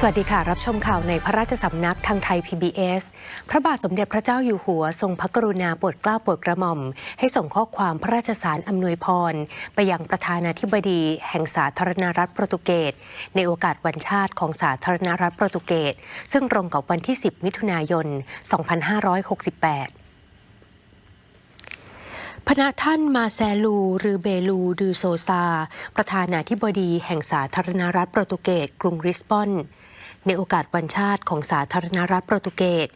สวัสดีค่ะ รับชมข่าวในพระราชสำนักทางไทย PBS พระบาทสมเด็จพระเจ้าอยู่หัว ทรงพระกรุณาโปรดเกล้าโปรดกระหม่อม ให้ส่งข้อความพระราชสารอำนวยพร ไปยังประธานาธิบดี แห่งสาธารณรัฐโปรตุเกส ในโอกาสวันชาติของสาธารณรัฐโปรตุเกส ซึ่งตรงกับวันที่ 10 มิถุนายน 2568 พระท่านมาแซลู หรือเบลูดูโซซา ประธานาธิบดีแห่งสาธารณรัฐโปรตุเกสกรุงริสบอน ในโอกาสวันชาติของสาธารณรัฐโปรตุเกส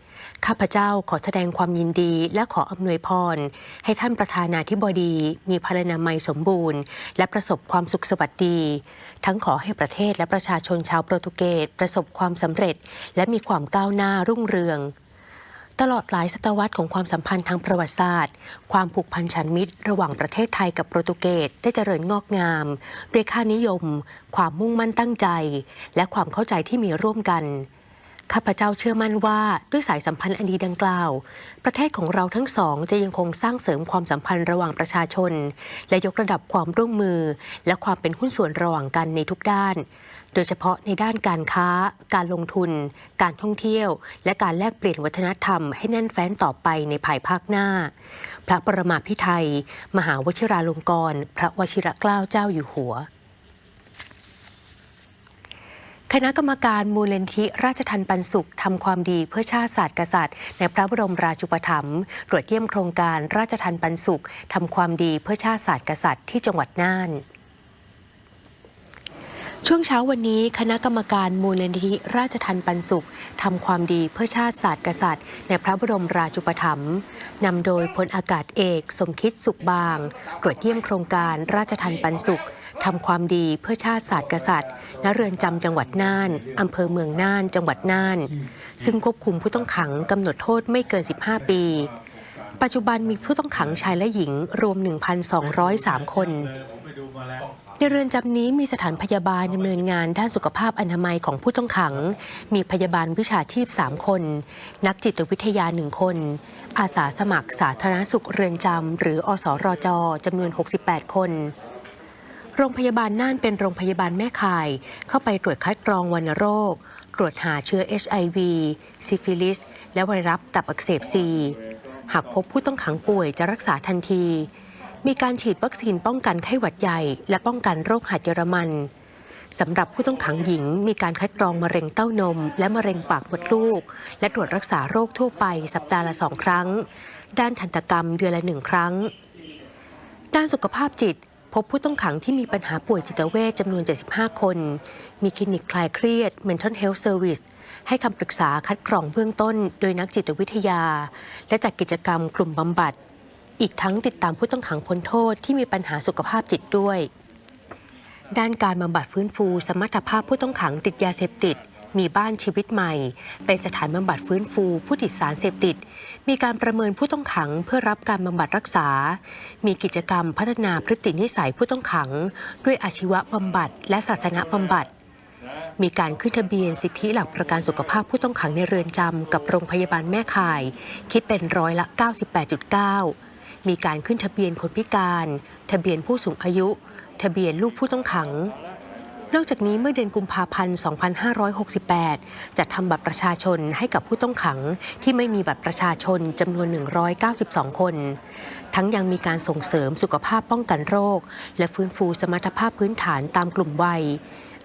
ข้าพเจ้าขอแสดงความยินดีและขออำนวยพร ให้ท่านประธานาธิบดีมีพลานามัยสมบูรณ์ และประสบความสุขสวัสดี ทั้งขอให้ประเทศและประชาชนชาวโปรตุเกสประสบความสำเร็จ และมีความก้าวหน้ารุ่งเรือง ตลอดหลายศตวรรษของความสัมพันธ์ทางประวัติศาสตร์ ความผูกพันฉันมิตร ระหว่างประเทศไทยกับโปรตุเกสได้เจริญงอกงาม ด้วยค่านิยม ความมุ่งมั่นตั้งใจ และความเข้าใจที่มีร่วมกันข้าพเจ้าเชื่อมั่นว่าด้วยสายสัมพันธ์อันดีดังกล่าว ประเทศของเราทั้งสองจะยังคงสร้างเสริมความสัมพันธ์ระหว่างประชาชน และยกระดับความร่วมมือ และความเป็นหุ้นส่วนระหว่างกันในทุกด้าน โดยเฉพาะในด้านการค้า การลงทุน การท่องเที่ยว และการแลกเปลี่ยนวัฒนธรรมให้แน่นแฟ้นต่อไปในภายภาคหน้า พระประมาพิไทย มหาวชิราลงกรณ์พระวชิรเกล้าเจ้าอยู่หัวคณะกรรมการมูลเลนธิราชทันปันสุขทำความดีเพื่อชาติศาสตร์กษัตริย์ ในพระบรมราชูปถัมภ์ตรวจเยี่ยมโครงการราชทันปันสุขทำความดีเพื่อชาติศาสตร์กษัตริย์ที่จังหวัดน่าน ช่วงเช้าวันนี้คณะกรรมการมูลนิธิราชทันปันสุขทำความดีเพื่อชาติศาสตร์กษัตริย์ ในพระบรมราชูปถัมภ์นำโดยพลอากาศเอก สมคิดสุขบางตรวจเยี่ยมโครงการราชทันปันสุขทำความดีเพื่อชาติศาสตร์กษัตริย์ณเรือนจำจังหวัดน่านอำเภอเมืองน่าน จังหวัดน่าน ซึ่งควบคุมผู้ต้องขังกำหนดโทษไม่เกิน 15 ปี ปัจจุบันมีผู้ต้องขังชายและหญิงรวม 1,203 คน ในเรือนจำนี้มีสถานพยาบาลดำเนินงานด้านสุขภาพอนามัยของผู้ต้องขัง มีพยาบาลวิชาชีพ 3 คน นักจิตวิทยา 1 คน อาสาสมัครสาธารณสุขเรือนจำหรืออสรจจำนวน 68 คนโรงพยาบาลน่านเป็นโรงพยาบาลแม่ข่าย เข้าไปตรวจคัดกรองวัณโรค ตรวจหาเชื้อ HIV ซิฟิลิส และไวรัสตับอักเสบซี หากพบผู้ต้องขังป่วยจะรักษาทันที มีการฉีดวัคซีนป้องกันไข้หวัดใหญ่ และป้องกันโรคหัดเยอรมันสำหรับผู้ต้องขังหญิง มีการคัดกรองมะเร็งเต้านม และมะเร็งปากมดลูก และตรวจรักษาโรคทั่วไปสัปดาห์ละสองครั้ง ด้านทันตกรรมเดือนละหนึ่งครั้ง ด้านสุขภาพจิต พบผู้ต้องขังที่มีปัญหาป่วยจิตเวชจำนวน 75 คน มีคลินิกคลายเครียด Mental Health Service ให้คำปรึกษาคัดกรองเบื้องต้น โดยนักจิตวิทยา และจัดกิจกรรมกลุ่มบำบัด อีกทั้งติดตามผู้ต้องขังพ้นโทษที่มีปัญหาสุขภาพจิตด้วย ด้านการบำบัดฟื้นฟู สมรรถภาพผู้ต้องขังติดยาเสพติด มีบ้านชีวิตใหม่ เป็นสถานบำบัดฟื้นฟู ผู้ติดสารเสพติด มีการประเมินผู้ต้องขังเพื่อรับการบำบัดรักษา มีกิจกรรมพัฒนาพฤตินิสัยผู้ต้องขัง ด้วยอาชีวบำบัดและศาสนบำบัดมีการขึ้นทะเบียนสิทธิหลักประกันสุขภาพผู้ต้องขังในเรือนจำกับโรงพยาบาลแม่ข่าย คิดเป็นร้อยละ 98.9 มีการขึ้นทะเบียนคนพิการ ทะเบียนผู้สูงอายุ ทะเบียนลูกผู้ต้องขัง นอกจากนี้เมื่อเดือนกุมภาพันธ์ 2568 จัดทำบัตรประชาชนให้กับผู้ต้องขังที่ไม่มีบัตรประชาชนจำนวน 192 คน ทั้งยังมีการส่งเสริมสุขภาพป้องกันโรค และฟื้นฟูสมรรถภาพพื้นฐานตามกลุ่มวัย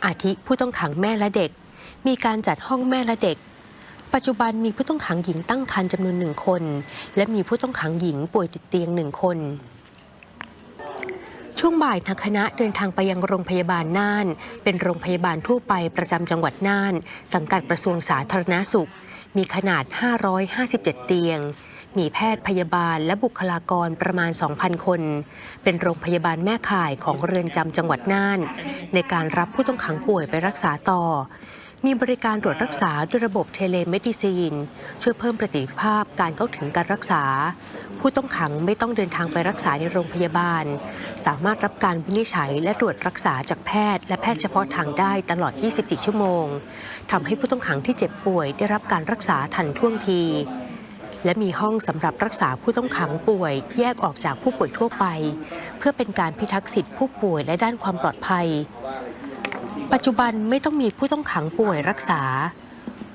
อาทิผู้ต้องขังแม่และเด็ก มีการจัดห้องแม่และเด็ก ปัจจุบันมีผู้ต้องขังหญิงตั้งครรภ์จำนวนหนึ่งคน และมีผู้ต้องขังหญิงป่วยติดเตียงหนึ่งคนช่วงบ่ายทางคณะเดินทางไปยังโรงพยาบาลน่าน เป็นโรงพยาบาลทั่วไปประจำจังหวัดน่าน สังกัดกระทรวงสาธารณาสุข มีขนาด 557 เตียง มีแพทย์พยาบาลและบุคลากรประมาณ 2,000 คน เป็นโรงพยาบาลแม่ข่ายของเรือนจำจังหวัดน่าน ในการรับผู้ต้องขังป่วยไปรักษาต่อ มีบริการตรวจรักษาด้วยระบบเทเลเมดิซีน ช่วยเพิ่มประสิทธิภาพการเข้าถึงการรักษา ผู้ต้องขังไม่ต้องเดินทางไปรักษาในโรงพยาบาล สามารถรับการวินิจฉัยและตรวจรักษาจากแพทย์ และแพทย์เฉพาะทางได้ตลอด 24 ชั่วโมงทำให้ผู้ต้องขังที่เจ็บป่วยได้รับการรักษาทันท่วงทีและมีห้องสำหรับรักษาผู้ต้องขังป่วย แยกออกจากผู้ป่วยทั่วไป เพื่อเป็นการพิทักษ์สิทธิผู้ป่วยและด้านความปลอดภัย ปัจจุบันไม่ต้องมีผู้ต้องขังป่วยรักษา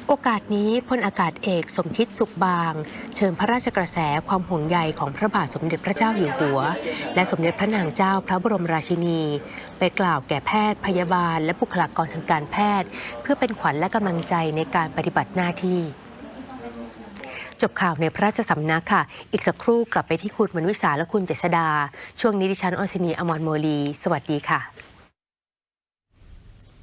โอกาสนี้พลอากาศเอกสมคิดสุขบาง เชิญพระราชกระแสความห่วงใยของพระบาทสมเด็จพระเจ้าอยู่หัว และสมเด็จพระนางเจ้าพระบรมราชินี ไปกล่าวแก่แพทย์พยาบาล และบุคลากรทางการแพทย์ เพื่อเป็นขวัญและกำลังใจในการปฏิบัติหน้าที่จบข่าวในพระราชสำนักค่ะ อีกสักครู่กลับไปที่คุณมนวิสาและคุณเจษดา ช่วงนี้ดิฉันออนซินีอมรโมลี สวัสดีค่ะ